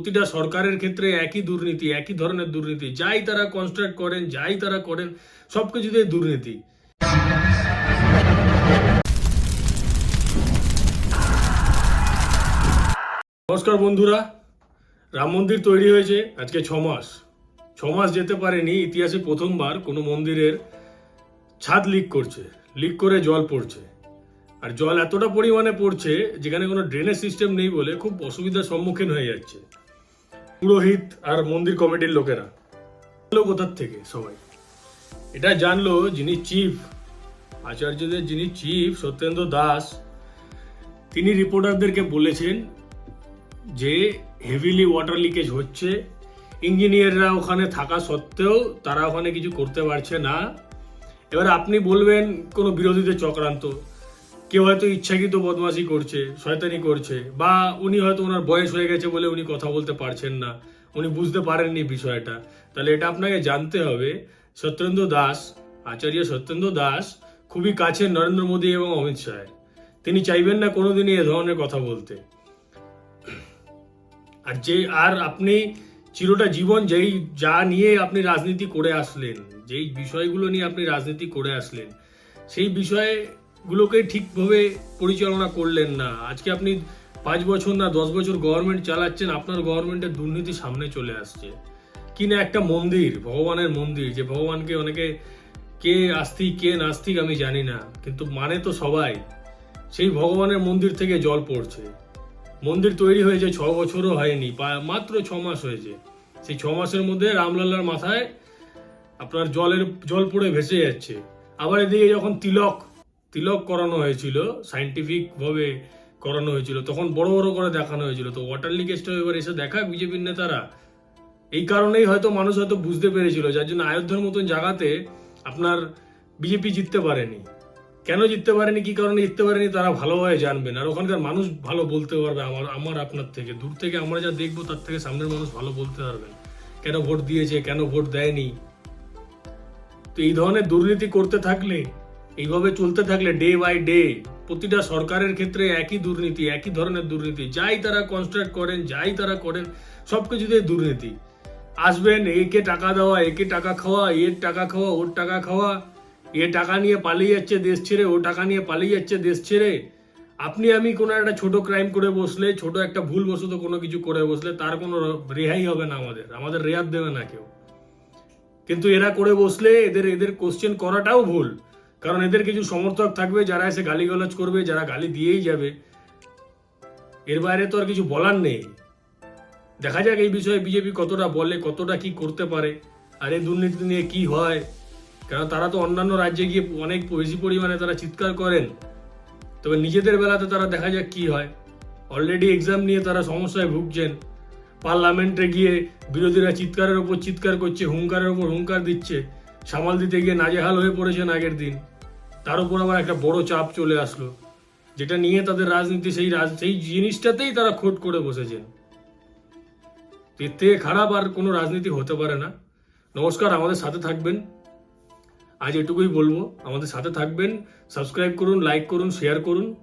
প্রতিটা সরকারের ক্ষেত্রে একই দুর্নীতি, একই ধরনের দুর্নীতি। যাই তারা কনস্ট্রাক্ট করেন, যাই তারা করেন সব কিছুতেই দুর্নীতি। নমস্কার বন্ধুরা, রাম মন্দির তৈরি হয়েছে আজকে ছ মাস। ছ মাস যেতে পারেনি, ইতিহাসে প্রথমবার কোনো মন্দিরের ছাদ লিক করছে লিক করে জল পড়ছে। আর জল এতটা পরিমাণে পড়ছে, যেখানে কোনো ড্রেনেজ সিস্টেম নেই বলে খুব অসুবিধার সম্মুখীন হয়ে যাচ্ছে। পুরোহিত আর মন্দির কমিটির লোকেরা। এলো কোথার থেকে সবাই? এটা জানলো যিনি চিফ আচার্যদের যিনি চিফ সত্যেন্দ্র দাস, তিনি রিপোর্টারদেরকে বলেছেন যে হেভিলি ওয়াটার লিকেজ হচ্ছে। ইঞ্জিনিয়াররা ওখানে থাকা সত্ত্বেও তারা ওখানে কিছু করতে পারছে না। এবার আপনি বলবেন কোনো বিরোধীদের চক্রান্ত। কেউ হয়তো ইচ্ছাকৃত বদমাশি করছে, শয়তানি করছে, বা উনি হয়তো ওনার বয়স হয়ে গেছে বলে উনি কথা বলতে পারছেন না, উনি বুঝতে পারেননি বিষয়টা। তাহলে এটা আপনাকে জানতে হবে, সত্যেন্দ্র দাস, আচার্য সত্যেন্দ্র দাস খুবই কাছের নরেন্দ্র মোদী এবং অমিত শাহের তিনি চাইবেন না কোনোদিনই এ ধরনের কথা বলতে। আর যে, আর আপনি চিরটা জীবন যেই, যা নিয়ে আপনি রাজনীতি করে আসলেন, যেই বিষয়গুলো নিয়ে আপনি রাজনীতি করে আসলেন, সেই বিষয়গুলোকে ঠিকভাবে পরিচালনা করলেন না। আজকে আপনি পাঁচ বছর না দশ বছর গভর্নমেন্ট চালাচ্ছেন, আপনার গভর্নমেন্টের দুর্নীতি সামনে চলে আসছে। কি না একটা মন্দির, ভগবানের মন্দির, যে ভগবানকে অনেকে কে আস্তিক, কে নাস্তিক আমি জানি না, কিন্তু মানে তো সবাই। সেই ভগবানের মন্দির থেকে জল পড়ছে। মন্দির তৈরি হয়েছে ছ বছরও হয়নি মাত্র ছ মাস হয়েছে। সেই ছ মাসের মধ্যে রামলাল্লার মাথায় আপনার জলের, জল পড়ে ভেসে যাচ্ছে। আবার এদিকে যখন তিলক তিলক করানো হয়েছিল সাইন্টিফিক ভাবে করানো হয়েছিল, তখন বড় বড় করে দেখানো হয়েছিল। তো ওয়াটার লিকেজটা এবার এসে দেখা বিজেপির নেতারা। এই কারণেই হয়তো মানুষ হয়তো বুঝতে পেরেছিল যার জন্য আয়োধ্যার মতন জায়গাতে আপনার বিজেপি জিততে পারেনি। কেন জিততে পারেনি, কি কারণে জিততে পারেনি, তারা ভালোভাবে জানবেন। আর ওখানকার মানুষ ভালো বলতে পারবে, আমার আমার আপনার থেকে। দূর থেকে আমরা যা দেখব, তার থেকে সামনের মানুষ ভালো বলতে পারবেন কেন ভোট দিয়েছে, কেন ভোট দেয়নি? তো এই ধরনের দুর্নীতি করতে থাকলে এইভাবে চলতে থাকলে ডে বাই ডে প্রতিটা সরকারের ক্ষেত্রে একই দুর্নীতি, একই ধরনের দুর্নীতি, যাই তারা কনস্ট্রাক্ট করেন, যাই তারা করেন সব কিছুতেই দুর্নীতি। আসবেন, একে টাকা দেওয়া, একে টাকা খাওয়া এর টাকা খাওয়া, ওর টাকা খাওয়া, এ টাকা নিয়ে পালিয়ে যাচ্ছে দেশ ছেড়ে, ও টাকা নিয়ে পালিয়ে যাচ্ছে দেশ ছেড়ে। আপনি, আমি কোনো একটা ছোট ক্রাইম করে বসলে, ছোট একটা ভুল বশত কোনো কিছু করে বসলে, তার কোনো রেহাই হবে না আমাদের আমাদের রেয়াত দেবে না কেউ। কিন্তু এরা করে বসলে, এদের এদের কোশ্চেন করাটাও ভুল। কারণ এদের কিছু সমর্থক থাকবে, যারা এসে গালিগালাজ করবে, যারা গালি দিয়েই যাবে। এর বাইরে তো আর কিছু বলার নেই। দেখা যাক এই বিষয়ে বিজেপি কতটা বলে, কতটা কি করতে পারে, আর এই দুর্নীতি নিয়ে কি হয়। কারণ তারা তো অন্যান্য রাজ্যে গিয়ে অনেক বেশি পরিমাণে তারা চিৎকার করেন। তবে নিজেদের বেলাতে তারা দেখা যাক কি হয়। অলরেডি এক্সাম নিয়ে তারা সমস্যায় ভুগছেন। পার্লামেন্টে গিয়ে বিরোধীরা চিৎকারের ওপর চিৎকার করছে, হুঙ্কারের ওপর হুঙ্কার দিচ্ছে। সামাল দিতে গিয়ে নাজেহাল হয়ে পড়েছেন আগের দিন। তার উপর আবার একটা বড় চাপ চলে আসলো। যেটা নিয়ে তাদের রাজনীতি, সেই রাজ, সেই জিনিসটাতেই তারা খোট করে বসেছেন। এর থেকে খারাপ আর কোনো রাজনীতি হতে পারে না। নমস্কার, আমাদের সাথে থাকবেন। আজ এটুকুই বলব। আমাদের সাথে থাকবেন, সাবস্ক্রাইব করুন, লাইক করুন, শেয়ার করুন।